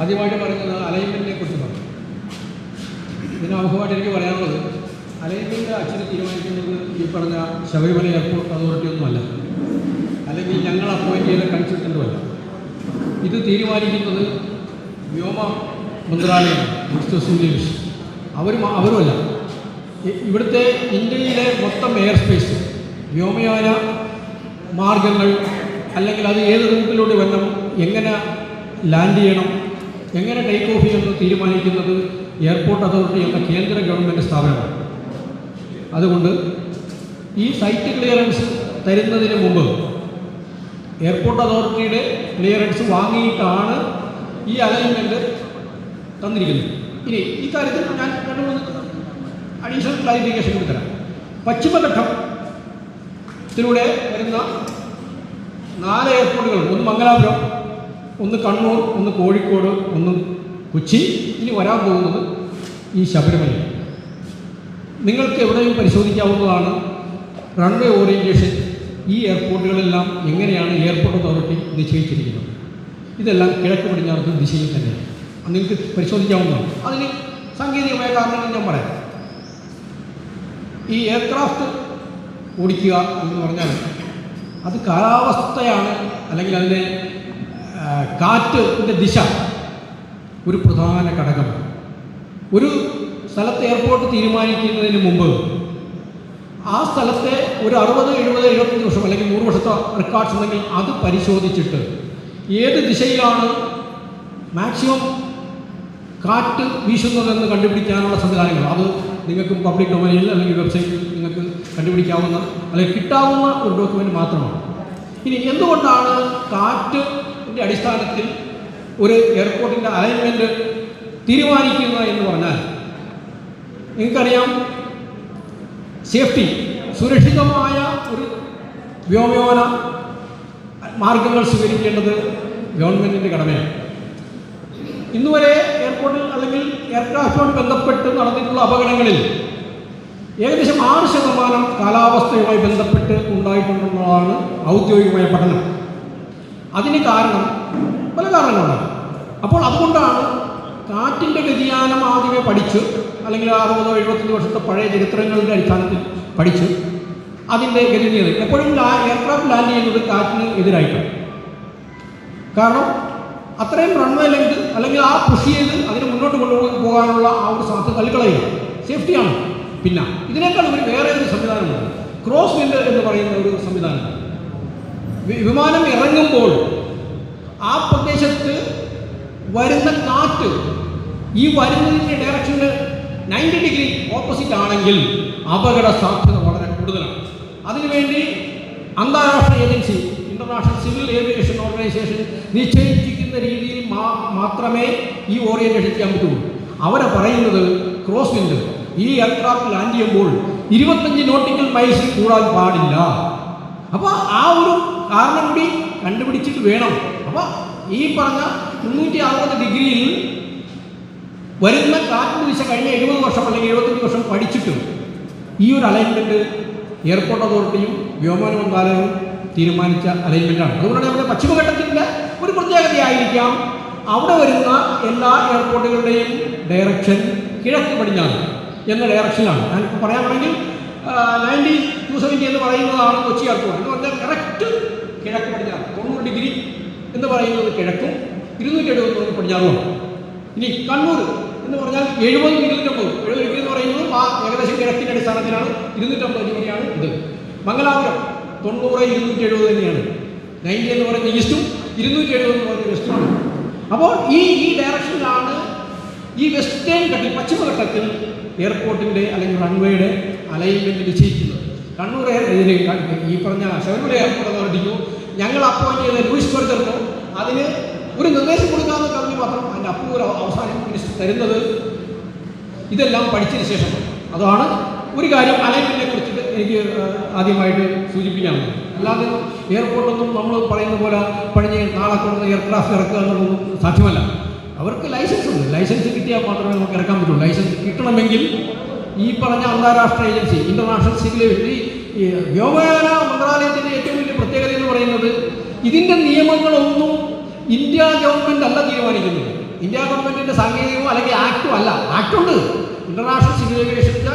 ആദ്യമായിട്ട് പറയുന്നത് അലൈൻമെന്റിനെ കുറിച്ച് പറഞ്ഞു ഇതിന് ആമുഖമായിട്ട് എനിക്ക് പറയാനുള്ളത് അലൈൻമെന്റ് അച്ഛനെ തീരുമാനിക്കുന്നത് ഈ പറഞ്ഞ ശബരിമല എയർപോർട്ട് അതോറിറ്റി ഒന്നുമല്ല അല്ലെങ്കിൽ ഞങ്ങൾ അപ്പോയിന്റ് ചെയ്ത കൺസൾട്ടന്റുമല്ല ഇത് തീരുമാനിക്കുന്നത് വ്യോമ മന്ത്രാലയം മിനിസ്റ്റർ സുനിലേഷ് അവരും അവരുമല്ല ഇവിടുത്തെ ഇന്ത്യയിലെ മൊത്തം എയർ സ്പേസ് വ്യോമയാന മാർഗങ്ങൾ അല്ലെങ്കിൽ അത് ഏത് റൂട്ടിലൂടെ വരണം എങ്ങനെ ലാൻഡ് ചെയ്യണം എങ്ങനെ ടേക്ക് ഓഫ് ചെയ്യുമെന്ന് തീരുമാനിക്കുന്നത് എയർപോർട്ട് അതോറിറ്റി എന്ന കേന്ദ്ര ഗവൺമെന്റ് സ്ഥാപനമാണ്. അതുകൊണ്ട് ഈ സൈറ്റ് ക്ലിയറൻസ് തരുന്നതിന് മുമ്പ് എയർപോർട്ട് അതോറിറ്റിയുടെ ക്ലിയറൻസ് വാങ്ങിയിട്ടാണ് ഈ അലൈൻമെന്റ് തന്നിരിക്കുന്നത്. ഇനി ഈ കാര്യത്തിൽ ഞാൻ രണ്ട് മൂന്ന് അഡീഷണൽ ക്ലാരിഫിക്കേഷൻ കൂടി തരാം പശ്ചിമഘട്ടത്തിലൂടെ വരുന്ന നാല് എയർപോർട്ടുകൾ ഒന്ന് മംഗലാപുരം ഒന്ന് കണ്ണൂർ ഒന്ന് കോഴിക്കോട് ഒന്ന് കൊച്ചി. ഇനി വരാൻ പോകുന്നത് ഈ ശബരിമല. നിങ്ങൾക്ക് എവിടെയും പരിശോധിക്കാവുന്നതാണ് റൺവേ ഓറിയന്റേഷൻ ഈ എയർപോർട്ടുകളെല്ലാം എങ്ങനെയാണ് എയർപോർട്ട് അതോറിറ്റി നിശ്ചയിച്ചിരിക്കുന്നത്? ഇതെല്ലാം കിഴക്ക് പടിഞ്ഞാറത്തെ ദിശയിൽ തന്നെയാണ്. നിങ്ങൾക്ക് പരിശോധിക്കാവുന്നതാണ്. അതിന് സാങ്കേതികമായ കാരണങ്ങൾ ഞാൻ പറയാം. ഈ എയർക്രാഫ്റ്റ് ഓടിക്കുക എന്ന് പറഞ്ഞാൽ അത് കാലാവസ്ഥയാണ് അല്ലെങ്കിൽ അതിന്റെ കാറ്റിന്റെ ദിശ ഒരു പ്രധാന ഘടകമാണ് ഒരു സ്ഥലത്ത് എയർപോർട്ട് തീരുമാനിക്കുന്നതിന് മുമ്പ് ആ സ്ഥലത്തെ ഒരു അറുപത് എഴുപത് എഴുപത്തഞ്ച് വർഷം അല്ലെങ്കിൽ നൂറ് വർഷത്തെ റെക്കോർഡ്സ് ഉണ്ടെങ്കിൽ അത് പരിശോധിച്ചിട്ട് ഏത് ദിശയിലാണ് മാക്സിമം കാറ്റ് വീശുന്നതെന്ന് കണ്ടുപിടിക്കാനുള്ള സംവിധാനങ്ങൾ. അത് നിങ്ങൾക്ക് പബ്ലിക് ഡൊമൈനിൽ അല്ലെങ്കിൽ വെബ്സൈറ്റിൽ നിങ്ങൾക്ക് കണ്ടുപിടിക്കാവുന്ന അല്ലെങ്കിൽ കിട്ടാവുന്ന ഒരു ഡോക്യുമെന്റ് മാത്രമാണ്. ഇനി എന്തുകൊണ്ടാണ് കാറ്റിന്റെ അടിസ്ഥാനത്തിൽ ഒരു എയർപോർട്ടിന്റെ അലൈൻമെന്റ് തീരുമാനിക്കുക എന്ന് പറഞ്ഞാൽ നിങ്ങൾക്കറിയാം സേഫ്റ്റി സുരക്ഷിതമായ ഒരു വ്യോമയോന മാർഗങ്ങൾ സ്വീകരിക്കേണ്ടത് ഗവൺമെന്റിന്റെ കടമയാണ്. ഇന്നുവരെ എയർപോർട്ടിൽ അല്ലെങ്കിൽ എയർക്രാഫ്റ്റുമായി ബന്ധപ്പെട്ട് നടന്നിട്ടുള്ള അപകടങ്ങളിൽ ഏകദേശം ആറ് ശതമാനം കാലാവസ്ഥയുമായി ബന്ധപ്പെട്ട് ഉണ്ടായിട്ടുണ്ടെന്നുള്ളതാണ് ഔദ്യോഗികമായ പഠനം. അതിന് കാരണം പല കാരണങ്ങളുണ്ട്. അപ്പോൾ അതുകൊണ്ടാണ് കാറ്റിന്റെ വ്യതിയാനം ആദ്യമേ പഠിച്ച് അല്ലെങ്കിൽ അറുപതോ എഴുപത്തഞ്ച് വർഷത്തെ പഴയ ചരിത്രങ്ങളുടെ അടിസ്ഥാനത്തിൽ പഠിച്ച് അതിന്റെ ഗതിനിയത്. എപ്പോഴും ലാ എയർക്രാഫ്റ്റ് ലാൻഡ് ചെയ്യുന്നത് കാറ്റിന് എതിരായിട്ടാണ്. കാരണം അത്രയും റൺവേ ലെങ്ത് അല്ലെങ്കിൽ ആ പുഷ് ചെയ്ത് അതിന് മുന്നോട്ട് കൊണ്ടുപോയി പോകാനുള്ള ആ ഒരു സാധ്യത തള്ളിക്കളയുക. സേഫ്റ്റിയാണ് പിന്നെ ഇതിനേക്കാൾ ഒരു വേറെ ഒരു സംവിധാനമുണ്ട്. ക്രോസ് വിൻഡ് എന്ന് പറയുന്ന ഒരു സംവിധാനം. വിമാനം ഇറങ്ങുമ്പോൾ ആ പ്രദേശത്ത് വരുന്ന കാറ്റ് ഈ വരുന്നതിന്റെ ഡയറക്ഷന് നയന്റി ഡിഗ്രി ഓപ്പോസിറ്റ് ആണെങ്കിൽ അപകട സാധ്യത വളരെ കൂടുതലാണ്. അതിനുവേണ്ടി അന്താരാഷ്ട്ര agency international civil aviation organisation നിശ്ചയിച്ചിരിക്കുന്ന രീതിയിൽ മാത്രമേ ഈ ഓറിയന്റേഷൻ ചെയ്യാൻ പറ്റുള്ളൂ. അവരെ പറയുന്നത് ക്രോസ് വിൻഡ് ഈ എയർക്രാഫ്റ്റ് ലാൻഡ് ചെയ്യുമ്പോൾ ഇരുപത്തഞ്ച് നോട്ടിക്കൽ മൈൽസിൽ കൂടാൻ പാടില്ല. അപ്പോൾ ആ ഒരു കാരണം കൂടി കണ്ടുപിടിച്ചിട്ട് വേണം. അപ്പോൾ ഈ പറഞ്ഞ മുന്നൂറ്റി അറുപത് ഡിഗ്രിയിൽ വരുന്ന കാറ്റിന് ദിശ കഴിഞ്ഞ എഴുപത് വർഷം അല്ലെങ്കിൽ എഴുപത്തഞ്ച് വർഷം പഠിച്ചിട്ടും ഈ ഒരു അലൈൻമെന്റ് എയർപോർട്ട് അതോറിറ്റിയും വ്യോമയാന മന്ത്രാലയവും തീരുമാനിച്ച അലൈൻമെന്റാണ് അതുകൊണ്ട് നമ്മുടെ പശ്ചിമഘട്ടത്തിന്റെ ഒരു പ്രത്യേകതയായിരിക്കാം. അവിടെ വരുന്ന എല്ലാ എയർപോർട്ടുകളുടെയും ഡയറക്ഷൻ കിഴക്ക് പടിഞ്ഞാറ് എന്ന ഡയറക്ഷനാണ് ഞാൻ ഇപ്പോൾ പറയാനാണെങ്കിൽ നയന്റി ടു സെവന്റി എന്ന് പറയുന്നതാണ് കൊച്ചി എയർപോർട്ട് എന്ന് പറഞ്ഞാൽ കറക്റ്റ് കിഴക്ക് പടിഞ്ഞാറ് തൊണ്ണൂറ് ഡിഗ്രി എന്ന് പറയുന്നത് കിഴക്കും ഇരുന്നൂറ്റി എഴുപത് പടിഞ്ഞാറുമാണ് ഇനി കണ്ണൂർ എന്ന് പറഞ്ഞാൽ എഴുപത് ഇരുന്നൂറ്റമ്പത്. എഴുപത് ഡിഗ്രി എന്ന് പറയുന്നത് ആ ഏകദേശം കിഴക്കിന്റെ അടിസ്ഥാനത്തിലാണ്. ഇരുന്നൂറ്റമ്പത് ഡിഗ്രിയാണ് ഇത്. മംഗലാപുരം തൊണ്ണൂറ് ഇരുന്നൂറ്റി എഴുപത് തന്നെയാണ്. നയന്റി എന്ന് പറയുന്നത് ഈസ്റ്റും ഇരുന്നൂറ്റി എഴുപത് എന്ന് പറയുന്നത് വെസ്റ്റുമാണ് അപ്പോൾ ഈ ഈ ഡയറക്ഷനിലാണ് ഈ വെസ്റ്റേൺ ഘട്ടത്തിൽ പശ്ചിമഘട്ടത്തിൽ എയർപോർട്ടിന്റെ അല്ലെങ്കിൽ റൺവേയുടെ അലൈൻമെന്റ് നിശ്ചയിക്കുന്നത്. കണ്ണൂർ എയർ ഈ പറഞ്ഞ ശബരിമല എയർപോർട്ട് അതോറിറ്റിക്കോ ഞങ്ങൾ അപ്പോയിന്റ് ചെയ്ത ലൂയിസ് ബർഗറിനോ അതിന് ഒരു നിർദ്ദേശം കൊടുക്കാമെന്ന് പറഞ്ഞു മാത്രം അതിന്റെ അപ്പൂർ അവസാനം മിനിസ്റ്റർ തരുന്നത്. ഇതെല്ലാം പഠിച്ചതിന് ശേഷം. അതാണ് ഒരു കാര്യം അലൈൻമെന്റിനെ കുറിച്ചിട്ട് എനിക്ക് ആദ്യമായിട്ട് സൂചിപ്പിക്കാനുള്ളത്. അല്ലാതെ എയർപോർട്ടൊന്നും നമ്മൾ പറയുന്ന പോലെ പഴഞ്ഞ് നാളെ കൊണ്ടുവന്ന് എയർക്രാഫ്റ്റ് ഇറക്കുക എന്നുള്ളതൊന്നും സാധ്യമല്ല. അവർക്ക് ലൈസൻസ് ഉണ്ട്. ലൈസൻസ് കിട്ടിയാൽ മാത്രമേ നമുക്ക് ഇറക്കാൻ പറ്റുള്ളൂ. ലൈസൻസ് കിട്ടണമെങ്കിൽ ഈ പറഞ്ഞ അന്താരാഷ്ട്ര ഏജൻസി ഇന്റർനാഷണൽ സിവിൽ വ്യോമയാന മന്ത്രാലയത്തിന്റെ ഏറ്റവും വലിയ പ്രത്യേകത എന്ന് പറയുന്നത് ഇതിന്റെ നിയമങ്ങളൊന്നും ഇന്ത്യ ഗവൺമെന്റ് അല്ല തീരുമാനിക്കുന്നത്. ഇന്ത്യ ഗവൺമെന്റിന്റെ സാങ്കേതികമോ അല്ലെങ്കിൽ ആക്ടും അല്ല. ആക്ടുണ്ട് ഇന്റർനാഷണൽ സിവിൽ ഏവിയേഷന്റെ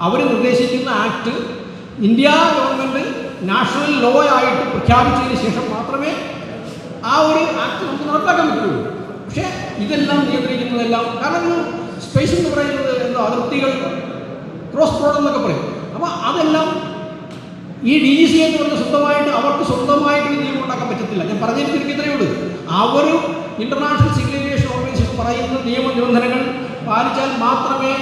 അവർ നിർദ്ദേശിക്കുന്ന act India government national law ആയിട്ട് പ്രഖ്യാപിച്ചതിന് ശേഷം മാത്രമേ ആ ഒരു ആക്ട് നമുക്ക് നടപ്പാക്കാൻ പറ്റുള്ളൂ. പക്ഷേ ഇതെല്ലാം നിയന്ത്രിക്കുന്നതെല്ലാം കാരണം ഒരു സ്പേസ് എന്ന് പറയുന്നത് എന്തോ അതിർത്തികൾ ക്രോസ് ബോർഡർ എന്നൊക്കെ പറയും. അപ്പോൾ അതെല്ലാം ഈ ഡി ജി സി എന്ന് പറഞ്ഞ സ്വന്തമായിട്ട് അവർക്ക് സ്വന്തമായിട്ട് ഒരു നിയമം ഉണ്ടാക്കാൻ പറ്റത്തില്ല. ഞാൻ പറഞ്ഞിരിക്കുന്ന ഇത്രയേ ഉള്ളൂ. അവർ ഇന്റർനാഷണൽ സിവിൽ ഏവിയേഷൻ ഓർഗനൈസേഷൻ പറയുന്ന നിയമ നിബന്ധനകൾ പാലിച്ചാൽ മാത്രമേ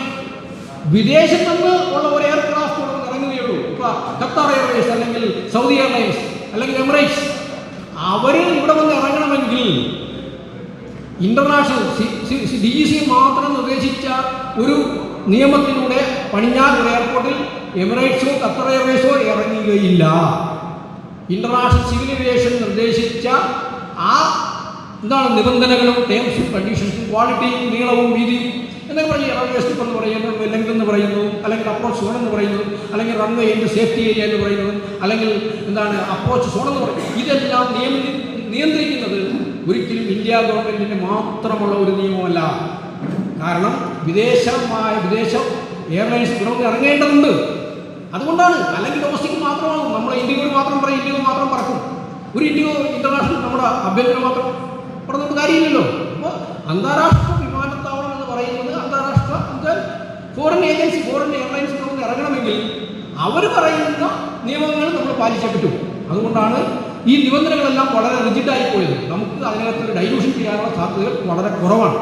വിദേശത്ത് നിന്ന് ഉള്ള ഒരു എയർക്രാഫ്റ്റ് ഇറങ്ങുകയുള്ളൂ ഇപ്പോൾ ഖത്തർ എയർവേസ് അല്ലെങ്കിൽ സൗദി എയർലൈൻസ് അല്ലെങ്കിൽ എമിറേറ്റ്സ് അവർ ഇവിടെ വന്ന് ഇറങ്ങണമെങ്കിൽ ഇന്റർനാഷണൽ ഡി ജി സി മാത്രം നിർദ്ദേശിച്ച ഒരു നിയമത്തിലൂടെ പണിഞ്ഞാൽ ഒരു എയർപോർട്ടിൽ എമിറേറ്റ്സോ ഖത്തർ എയർവേസോ ഇറങ്ങുകയില്ല. ഇന്റർനാഷണൽ സിവിൽ ഏവിയേഷൻ നിർദ്ദേശിച്ച ആ എന്താണ് നിബന്ധനകളും ടേംസും കണ്ടീഷൻസും ക്വാളിറ്റിയും നീളവും വീതിയും എന്നൊക്കെ പറഞ്ഞ് റൺവേ സ്റ്റിപ്പ് എന്ന് പറയുന്നു ലെങ്ത് എന്ന് പറയുന്നു അല്ലെങ്കിൽ അപ്രോച്ച് സോൺ എന്ന് പറയുന്നു അല്ലെങ്കിൽ റൺവേ എന്റെ സേഫ്റ്റി ഏരിയ എന്ന് പറയുന്നു അല്ലെങ്കിൽ എന്താണ് അപ്രോച്ച് സോൺ എന്ന് പറയുന്നത് ഇതെല്ലാം നിയമ നിയന്ത്രിക്കുന്നത് ഒരിക്കലും ഇന്ത്യ ഗവൺമെന്റിന്റെ മാത്രമുള്ള ഒരു നിയമമല്ല. കാരണം വിദേശമായ വിദേശ എയർലൈൻസ് വന്ന് ഇറങ്ങേണ്ടതുണ്ട്. അതുകൊണ്ടാണ് അല്ലെങ്കിൽ ഡൊമസ്റ്റിക് മാത്രമാകും നമ്മൾ ഇന്ത്യയിൽ മാത്രം പറയും ഇന്ത്യയിൽ മാത്രം പറക്കും. ഒരു ഇന്ത്യ ഇന്റർനാഷണൽ നമ്മുടെ ആഭ്യന്തരം മാത്രം പറഞ്ഞിട്ട് കാര്യമില്ലല്ലോ. അപ്പോൾ അന്താരാഷ്ട്ര വിമാനത്താവളം എന്ന് പറയുന്നത് അന്താരാഷ്ട്ര ഫോറിൻ ഏജൻസി ഫോറിൻ എയർലൈൻസ് നമുക്ക് ഇറങ്ങണമെങ്കിൽ അവർ പറയുന്ന നിയമങ്ങൾ നമ്മൾ പാലിച്ചേ പറ്റൂ. അതുകൊണ്ടാണ് ഈ നിബന്ധനകളെല്ലാം വളരെ റിജിഡായി പോയത്. നമുക്ക് അതിനകത്ത് ഡൈലൂഷൻ ചെയ്യാനുള്ള സാധ്യതകൾ വളരെ കുറവാണ്.